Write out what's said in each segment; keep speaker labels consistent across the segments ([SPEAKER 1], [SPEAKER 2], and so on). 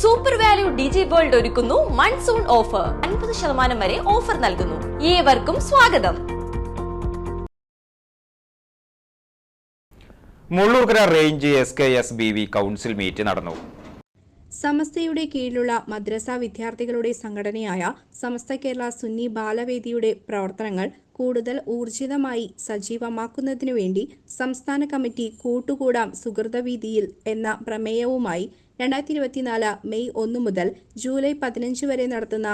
[SPEAKER 1] Super value digi world ഒരുക്കുന്നു monsoon offer അൻപത് ശതമാനം വരെ ഓഫർ നൽകുന്നു. ഏവർക്കും സ്വാഗതം.
[SPEAKER 2] Mullurkara range S K S B V council meet നടന്നു.
[SPEAKER 3] സമസ്തയുടെ കീഴിലുള്ള മദ്രസ വിദ്യാർത്ഥികളുടെ സംഘടനയായ സമസ്ത കേരള സുന്നി ബാലവേദിയുടെ പ്രവർത്തനങ്ങൾ കൂടുതൽ ഊർജിതമായി സജീവമാക്കുന്നതിനു വേണ്ടി സംസ്ഥാന കമ്മിറ്റി കൂട്ടുകൂടാം സുഹൃതവീതിയിൽ എന്ന പ്രമേയവുമായി രണ്ടായിരത്തി ഇരുപത്തിനാല് മെയ് ഒന്ന് മുതൽ ജൂലൈ പതിനഞ്ച് വരെ നടത്തുന്ന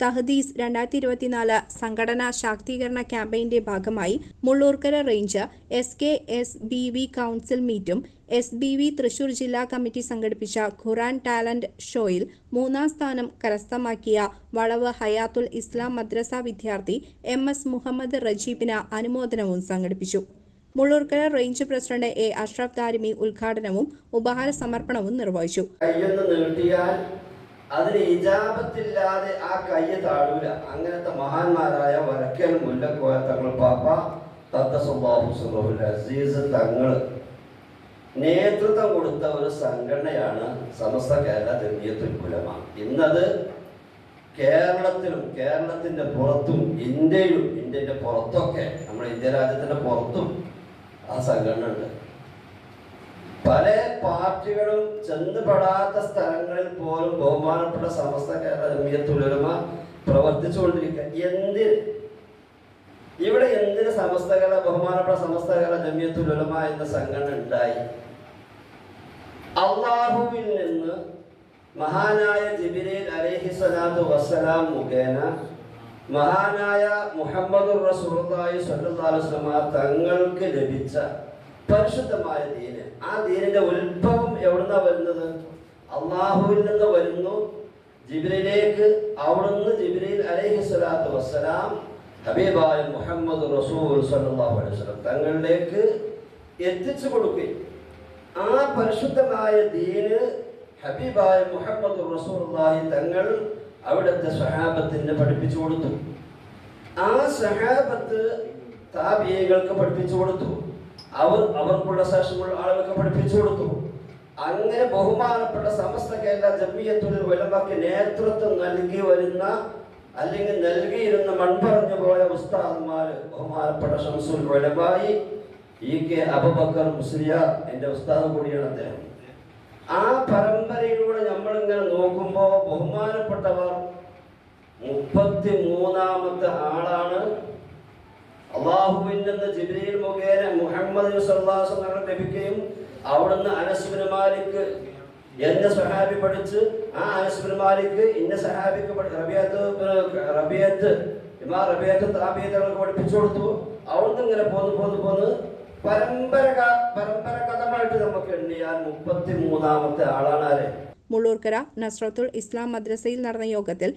[SPEAKER 3] തഹദീസ് രണ്ടായിരത്തി ഇരുപത്തിനാല് സംഘടനാ ശാക്തീകരണ ക്യാമ്പയിന്റെ ഭാഗമായി Mullurkara range S K S B V council മീറ്റും S B V Thrissur ജില്ലാ കമ്മിറ്റി സംഘടിപ്പിച്ച ഖുറാൻ ടാലന്റ് ഷോയിൽ മൂന്നാം സ്ഥാനം കരസ്ഥമാക്കിയ വളവ് ഹയാത്തുൽ ഇസ്ലാം മദ്രസ വിദ്യാർത്ഥി എം എസ് മുഹമ്മദ് റജീബിന് അനുമോദനവും സംഘടിപ്പിച്ചു. Mullurkara range president A Ashraf Darimi ഉദ്ഘാടനവും ഉപഹാര സമർപ്പണവും നിർവഹിച്ചു.
[SPEAKER 4] അതിന് ഇജാപത്തില്ലാതെ ആ കയ്യ താഴൂല. അങ്ങനത്തെ മഹാന്മാരായ വരക്കൽ മുല്ലക്കോയ തങ്ങൾ പാപ്പ തത്ത സ്വഭാവ അസീസ് തങ്ങൾ നേതൃത്വം കൊടുത്ത ഒരു സംഘടനയാണ് സമസ്ത കേരള ജമിയത്തുൽ കുലമ ഇന്നത് കേരളത്തിലും കേരളത്തിന്റെ പുറത്തും ഇന്ത്യയിലും ഇന്ത്യന്റെ പുറത്തൊക്കെ നമ്മുടെ ഇന്ത്യ രാജ്യത്തിന്റെ പുറത്തും ആ സംഘടന പല പാർട്ടികളും ചെന്നുപെടാത്ത സ്ഥലങ്ങളിൽ പോലും ബഹുമാനപ്പെട്ട സമസ്ത കേരള ജമിയത്തുലമ പ്രവർത്തിച്ചുകൊണ്ടിരിക്കുക എന്തിന് ഇവിടെ എന്തിന് കേരള ബഹുമാനപ്പെട്ട സമസ്ത കേരള ജമിയത്തുലമ എന്ന സംഘടന ഉണ്ടായി? അള്ളാഹുവിൽ നിന്ന് മഹാനായ ജിബിരിൽ അലേഹിസ്വലാത്തു വസ്സലാം മുഖേന മഹാനായ മുഹമ്മദ് അലൈഹി വസല്ലമ തങ്ങൾക്ക് ലഭിച്ച പരിശുദ്ധമായ ദീന്. ആ ദീനിന്റെ ഉത്ഭവം എവിടുന്നാ വരുന്നത്? അള്ളാഹുവിൽ നിന്ന് വരുന്നു. ജിബിലേക്ക് അവിടുന്ന് ജിബ്രീൽ അലൈഹി സ്വലാത്തു വസ്സലാം ഹബീബായ മുഹമ്മദ് റസൂൽ സല്ലാഹു അലൈഹി വസല്ലം തങ്ങളിലേക്ക് എത്തിച്ചു കൊടുക്കുകയും ആ പരിശുദ്ധമായ ദീന് ഹബീബായ മുഹമ്മദ് റസൂലുള്ളാഹി തങ്ങൾ അവിടുത്തെ സഹാബത്തിന് പഠിപ്പിച്ചു കൊടുത്തു. ആ സഹാബത്ത് താബിയകൾക്ക് പഠിപ്പിച്ചു കൊടുത്തു. അവർ അവർക്കുള്ള ശേഷമുള്ള ആളുകൾക്ക് പഠിപ്പിച്ചു കൊടുത്തു. അങ്ങനെ ബഹുമാനപ്പെട്ട സമസ്ത കേരള ജമ്മിയത്തുൽ വിലമക്ക് നേതൃത്വം നൽകി വരുന്ന അല്ലെങ്കിൽ നൽകിയിരുന്ന മൺപറഞ്ഞു പോയ ഉസ്താദ്മാര് ബഹുമാനപ്പെട്ട ഷംസുൽ ഉലമായി ഇ കെ അബുബക്കർ മുസ്ലിയ എന്റെ ഉസ്താദ് കൂടിയാണ് അദ്ദേഹം. ആ പരമ്പരയിലൂടെ നമ്മൾ നമ്മളിങ്ങനെ നോക്കുമ്പോൾ ബഹുമാനപ്പെട്ടവർ മുപ്പത്തി മൂന്നാമത്തെ ആളാണ്. അള്ളാഹുവിന്റെ ജിബ്രീൽ മുഖേന മുഹമ്മദ് സല്ലാസ് ലഭിക്കുകയും അവിടുന്ന് അനസ്ബിന് മാലിക്ക് എന്ന സഹാബി പഠിച്ച് ആ അനസ്ബിന് മാലിക്ക് ഇന്ന സഹാബിക്ക് റബിയത്ത് റബിയത്ത് ഇമാ റബിയത്ത് താബിയത്തങ്ങൾക്ക് പഠിപ്പിച്ചു കൊടുത്തു. അവിടുന്ന് ഇങ്ങനെ പോന്ന് പോന്ന് പോന്ന് പരമ്പര പരമ്പരഗതമായിട്ട് നമുക്ക് എണ്ണിയാൽ മുപ്പത്തി മൂന്നാമത്തെ ആളാണ് ആരെ
[SPEAKER 3] മുള്ളൂർക്കര നസ്രത്തുൽ ഇസ്ലാം മദ്രസയിൽ നടന്ന യോഗത്തിൽ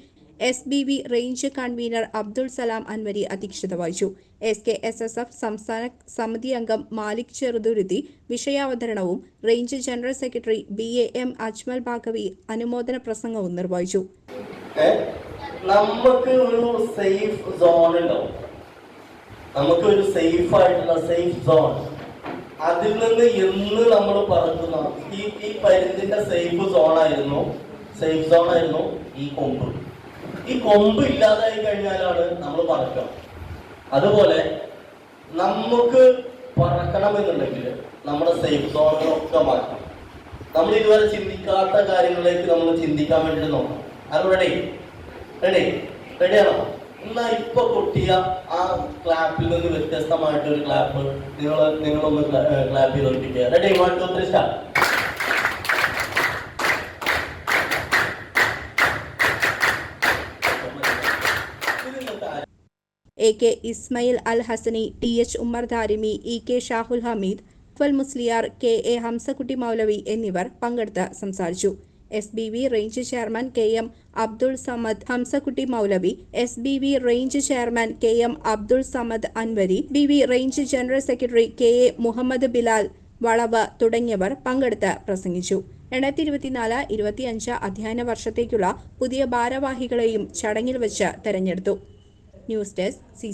[SPEAKER 3] S B V range convener Abdul Salam Anwari അധ്യക്ഷത വഹിച്ചു. S K S S F സംസ്ഥാന സമിതി അംഗം Malik Cheruthuruthy വിഷയാവതരണവും range general secretary B A M Ajmal Bhagavi അനുമോദന പ്രസംഗവും നിർവഹിച്ചു.
[SPEAKER 5] നമുക്ക് ഒരു സേഫ് സോൺ ഉണ്ടാവും. നമുക്ക് ഒരു സേഫ് ആയിട്ടുള്ള സേഫ് സോൺ അതിൽ നിന്ന് എന്ന് നമ്മൾ പറക്കുന്ന ഈ ഈ പരുന്തിന്റെ സേഫ് സോൺ ആയിരുന്നു. സേഫ് സോൺ ആയിരുന്നു ഈ കൊമ്പ്. ഈ കൊമ്പ് ഇല്ലാതായി കഴിഞ്ഞാലാണ് നമ്മൾ പറക്കുക. അതുപോലെ നമുക്ക് പറക്കണമെന്നുണ്ടെങ്കിൽ നമ്മുടെ സേഫ് സോണുകളൊക്കെ മാറ്റണം. നമ്മൾ ഇതുവരെ ചിന്തിക്കാത്ത കാര്യങ്ങളിലേക്ക് നമ്മൾ ചിന്തിക്കാൻ വേണ്ടി നോക്കണം. അത് റെഡി റെഡി റെഡിയാണോ എന്നാ ഇപ്പൊ പൊട്ടിയ ആ ക്ലാപ്പിൽ നിന്ന് വ്യത്യസ്തമായിട്ട് ഒരു ക്ലാപ്പ് നിങ്ങൾ നിങ്ങളൊന്ന് ക്ലാപ്പ് ചെയ്ത് ഒളിപ്പിക്കുക ready one two three star
[SPEAKER 3] A K Ismail Al Hasani T H Ummer Darimi E K Shahul Hameed ഫൽ മുസ്ലിയാർ കെ എ ഹംസക്കുട്ടി മൗലവി എന്നിവർ പങ്കെടുത്ത് സംസാരിച്ചു. S B V range chairman K M Abdul Samad Hamzakutty Maulavi S B V range chairman K M Abdul Samad Anwari B V range general secretary K A Muhammad Bilal വളവ് തുടങ്ങിയവർ പങ്കെടുത്ത് പ്രസംഗിച്ചു. രണ്ടായിരത്തി ഇരുപത്തിനാല് ഇരുപത്തിയഞ്ച് അധ്യയന വർഷത്തേക്കുള്ള പുതിയ ഭാരവാഹികളെയും ചടങ്ങിൽ വെച്ച് തെരഞ്ഞെടുത്തു. News desk C